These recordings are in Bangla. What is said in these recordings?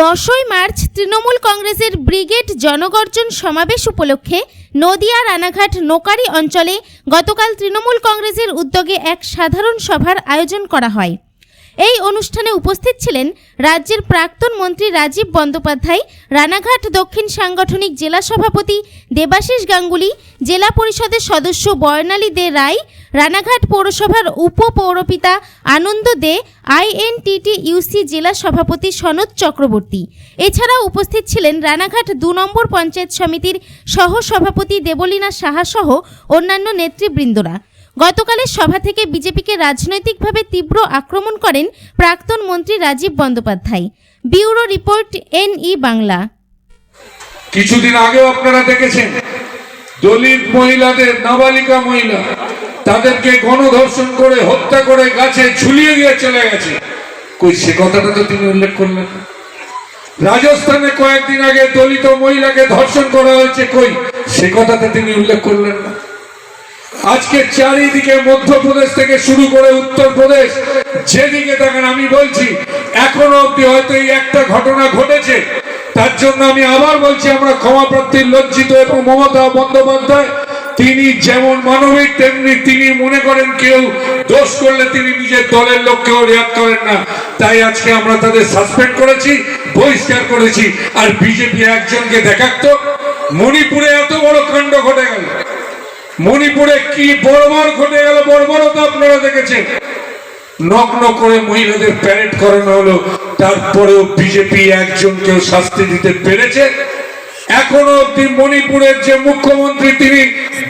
দশই মার্চ তৃণমূল কংগ্রেসের ব্রিগেড জনগর্জন সমাবেশ উপলক্ষে নদিয়া, রানাঘাট, নোকারি অঞ্চলে গতকাল তৃণমূল কংগ্রেসের উদ্যোগে এক সাধারণ সভার আয়োজন করা হয়। এই অনুষ্ঠানে উপস্থিত ছিলেন রাজ্যের প্রাক্তন মন্ত্রী রাজীব বন্দ্যোপাধ্যায়, রানাঘাট দক্ষিণ সাংগঠনিক জেলা সভাপতি দেবাশিস গাঙ্গুলি, জেলা পরিষদের সদস্য বর্ণালী দে রায় রানাঘাট পৌরসভার উপপৌরপিতা আনন্দ দে আইএনটিটি ইউসি জেলা সভাপতি সনদ চক্রবর্তী। এছাড়াও উপস্থিত ছিলেন রানাঘাট দু নম্বর পঞ্চায়েত সমিতির সহ সভাপতি দেবলীনা সাহা সহ অন্যান্য নেতৃবৃন্দরা। গতকালের সভা থেকে বিজেপিকে রাজনৈতিকভাবে তীব্র আক্রমণ করেন প্রাক্তন মন্ত্রী Rajiv Bandyopadhyay. Bureau report N E Bangla. কিছুদিন আগেও আপনারা দেখেছেন, দলিত মহিলাদের নাবালিকা মহিলা। তাদেরকে গণধর্ষণ করে, হত্যা করে গাছে ঝুলিয়ে দিয়ে চলে গেছে। কই, সে কথাটা তো তিনি উল্লেখ করলেন রাজস্থানে কয়েকদিন আগে দলিত মহিলাকে ধর্ষণ করা হয়েছে, কই, সে কথাটা তিনি উল্লেখ করলেন না। আজকে চারিদিকে মধ্যপ্রদেশ থেকে শুরু করে উত্তরপ্রদেশ, যেদিকে দেখেন, আমি বলছি, এখনও অব্দি হয়তো এই একটা ঘটনা ঘটেছে। তার জন্য আমি আবার বলছি, আমরা ক্ষমা লজ্জিত এবং মমতা বন্দ্যোপাধ্যায় তিনি যেমন মানবিক, তেমনি তিনি মনে করেন কেউ দোষ করলে তিনি নিজের দলের লোককেও রিয়াক্ট করেন না। তাই আজকে আমরা তাদের সাসপেন্ড করেছি, বহিষ্কার করেছি। আর বিজেপি একজনকে দেখাতো মণিপুরে এত বড় কাণ্ড ঘটে গেল। মণিপুরে কি বর্বর ঘটে গেল বর্বরতা আপনারা দেখেছেন। নগ্ন করে মহিলাদের প্যারেড করানো হলো। তারপরেও বিজেপি একজনকেও শাস্তি দিতে পেরেছে। এখনও অব্দি মণিপুরের যে মুখ্যমন্ত্রী তিনি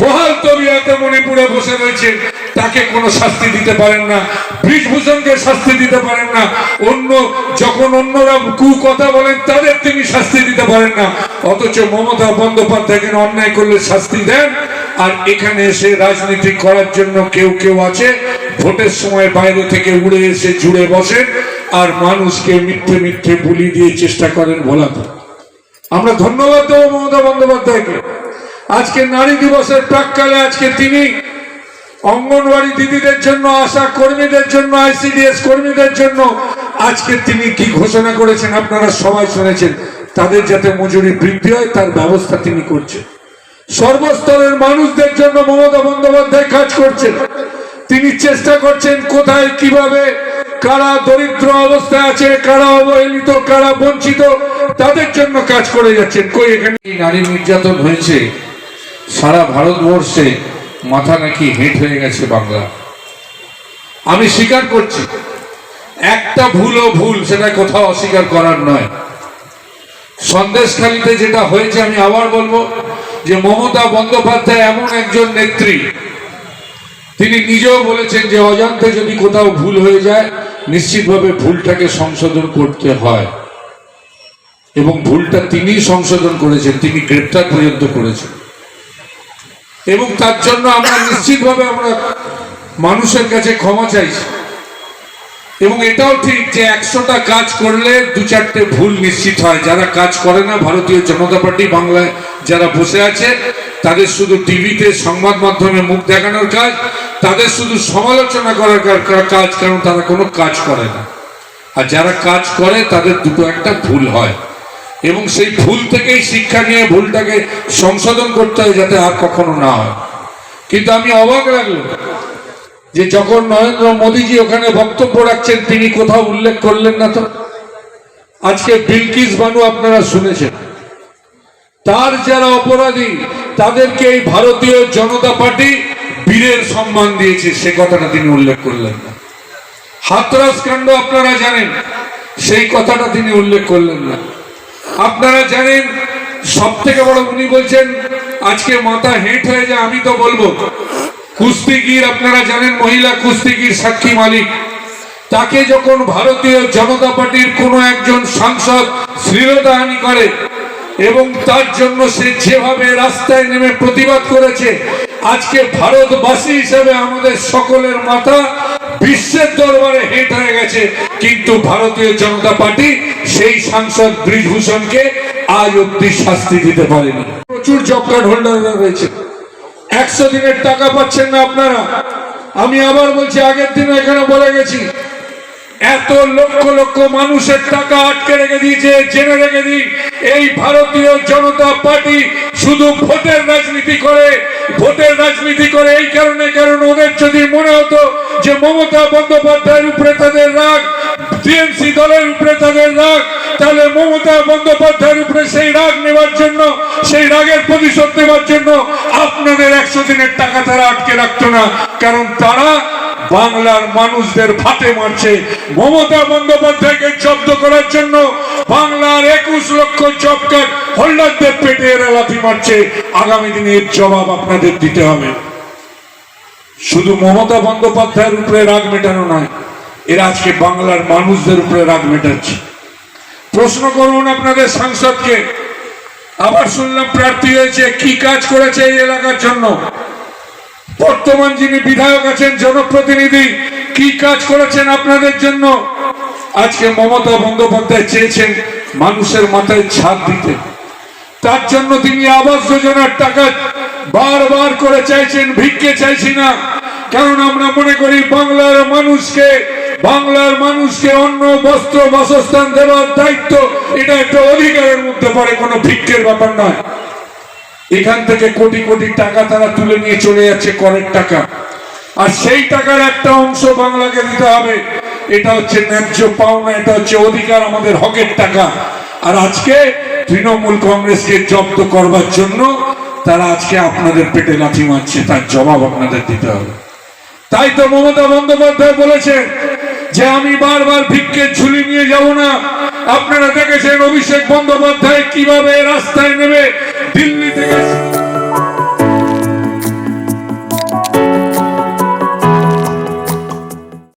বহাল তবিয়াতে মণিপুরে বসে রয়েছেন, তাকে কোনো শাস্তি দিতে পারেন না, ব্রিজভূষণকে শাস্তি দিতে পারেন না, অন্য যখন অন্যরা কু কথা বলেন, তাদের তিনি শাস্তি দিতে পারেন না। অথচ মমতা বন্দ্যোপাধ্যায়কে অন্যায় করলে শাস্তি দেন? আর এখানে এসে রাজনীতি করার জন্য কেউ কেউ আছে? ভোটের সময় বাইরে থেকে উড়ে এসে জুড়ে বসেন, আর মানুষকে মিথ্যে মিথ্যে বুলি দিয়ে চেষ্টা করেন ভোলাতে আমরা ধন্যবাদ দেবো মমতা বন্দ্যোপাধ্যায়কে। আজকে নারী দিবসের প্রাককালে আজকে তিনি অঙ্গনওয়াড়ি দিদিদের জন্য, আশা কর্মীদের জন্য, আইসিডিএস কর্মীদের জন্য আজকে তিনি কি ঘোষণা করেছেন আপনারা সবাই শুনেছেন। তাদের যাতে মজুরি বৃদ্ধি হয়, তার ব্যবস্থা তিনি করছেন। সর্বস্তরের মানুষদের জন্য মমতা বন্দ্যোপাধ্যায় কাজ করছেন। তিনি চেষ্টা করছেন কোথায়, কীভাবে কারা দরিদ্র অবস্থায় আছে, কারা অবহেলিত, কারা বঞ্চিত, তাদের জন্য কাজ করে যাচ্ছেন। কই এখানে? নারী নির্যাতন হয়েছে, সারা ভারতবর্ষে মাথা নাকি হেঁট হয়ে গেছে বাংলা। আমি স্বীকার করছি, একটা ভুলও ভুল সেটা কোথাও অস্বীকার করার নয়। সন্দেশখালিতে যেটা হয়েছে, আমি আবার বলব যে মমতা বন্দ্যোপাধ্যায় এমন একজন নেত্রী, তিনি নিজেও বলেছেন যে অজান্তে যদি কোথাও ভুল হয়ে যায় নিশ্চিতভাবে ভুলটাকে সংশোধন করতে হয়। এবং ভুলটা তিনি সংশোধন করেছেন, তিনি গ্রেপ্তার পর্যন্ত করেছেন। এবং তার জন্য আমরা নিশ্চিতভাবে আমরা মানুষের কাছে ক্ষমা চাইছি। এবং এটাও ঠিক যে একশোটা কাজ করলে দু চারটে ভুল নিশ্চিত হয়। যারা কাজ করে না, ভারতীয় জনতা পার্টি বাংলায় যারা বসে আছে তাদের শুধু টিভিতে সংবাদ মাধ্যমে মুখ দেখানোর কাজ, তাদের শুধু সমালোচনা করার কাজ, কারণ তারা কোনো কাজ করে না। আর যারা কাজ করে, তাদের দুটো একটা ভুল হয়। এবং সেই ভুল থেকেই শিক্ষা নিয়ে ভুলটাকে সংশোধন করতে হয় যাতে আর কখনো না হয়। কিন্তু আমি অবাক লাগল যে যখন নরেন্দ্র মোদীজি ওখানে বক্তব্য রাখছেন, তিনি কোথাও উল্লেখ করলেন না তো? আজকে বিলকিস বানু আপনারা শুনেছেন। তার যারা অপরাধী তাদেরকে এই ভারতীয় জনতা পার্টি বীরের সম্মান দিয়েছে, সে কথাটা তিনি উল্লেখ করলেন না। হাতরাস কাণ্ড আপনারা জানেন, সেই কথাটা তিনি উল্লেখ করলেন না। আপনারা জানেন সব থেকে বড় উনি বলছেন, আজকে মাথা হেঁট হয়ে যায়, আমি তো বলব। কুস্তিগির, আপনারা জানেন, মহিলা কুস্তিগির সাক্ষী মালিক। তাকে যখন ভারতীয় জনতা পার্টির কোন একজন সাংসদ শ্লীলতাহানি করে এবং তার জন্য সে যেভাবে রাস্তায় নেমে প্রতিবাদ করেছে, আজকে ভারতবাসী হিসেবে আমাদের সকলের মাথা বিশ্বের দরবারে হেঁট হয়ে গেছে। কিন্তু ভারতীয় জনতা পার্টি সেই সাংসদ ব্রিজভূষণকে আজ অব্দি শাস্তি দিতে পারেনি। প্রচুর জব কার্ড রয়েছে। একশো দিনের টাকা পাচ্ছেন না আপনারা। আমি আবার বলছি, আগের দিন এখানে বলে গেছি এত লক্ষ লক্ষ মানুষের টাকা আটকে রেখে দিয়েছে, জেনে রেখে দিই, এই ভারতীয় জনতা পার্টি শুধু ভোটের রাজনীতি করে, ভোটের রাজনীতি করে, এই কারণে কারণ ওদের যদি মনে হতো যে মমতা বন্দ্যোপাধ্যায়ের উপরে তাদের রাগ, টিএমসি দলের উপরে তাদের রাগ, তাহলে মমতা বন্দ্যোপাধ্যায়ের উপরে সেই রাগ নেওয়ার জন্য, সেই রাগের প্রতিশোধ নেওয়ার জন্য আপনাদের একশো দিনের টাকা তারা আটকে রাখতো না। কারণ তারা বাংলার মানুষদের ফাটে মারছে। মমতা বন্দ্যোপাধ্যায়কে জব্দ করার জন্য বাংলার একুশ লক্ষ জব কার্ড হোল্ডারদের পেটে এরা লাথি মারছে। আগামী দিনে এর জবাব আপনাদের দিতে হবে। শুধু মমতা বন্দ্যোপাধ্যায়ের উপরে রাগ মেটানো নয়, এরা আজকে বাংলার মানুষদের উপরে রাগ মেটাচ্ছে। প্রশ্ন করুন আপনাদের সাংসদকে। আবার শুনলাম প্রার্থী হয়েছে, কি কাজ করেছে এই এলাকার জন্য? বর্তমান যিনি বিধায়ক আছেন, জনপ্রতিনিধি, কি কাজ করেছেন আপনাদের জন্য? আজকে মমতা বন্দ্যোপাধ্যায় চেয়েছেন মানুষের মাথায় ছাদ দিতে। তার জন্য তিনি আবাস যোজনার টাকা বারবার করে চাইছেন, ভিক্ষে চাইছি না। কারণ আমরা মনে করি বাংলার মানুষকে বাংলার মানুষকে অন্য বস্ত্র, বাসস্থান দেওয়ার দায়িত্ব, এটা একটা অধিকারের মধ্যে পড়ে, কোনো ভিক্ষের ব্যাপার নয়। এখান থেকে কোটি কোটি টাকা তারা তুলে নিয়ে চলে যাচ্ছে করের টাকা। আর সেই টাকার একটা অংশ বাংলাকে দিতে হবে। এটা হচ্ছে ন্যায্য পাওনা, এটা হচ্ছে অধিকার, আমাদের হকের টাকা। আর আজকে তৃণমূল কংগ্রেসকে জব্দ করবার জন্য তারা আজকে আপনাদের পেটে লাথি মারছে, তার জবাব আপনাদের দিতে হবে। তাই তো মমতা বন্দ্যোপাধ্যায় বলেছেন যে আমি বারবার ভিক্ষে ঝুলি নিয়ে যাব না। আপনারা দেখেছেন অভিষেক বন্দ্যোপাধ্যায় কীভাবে রাস্তায় নেমে দিল্লি থেকে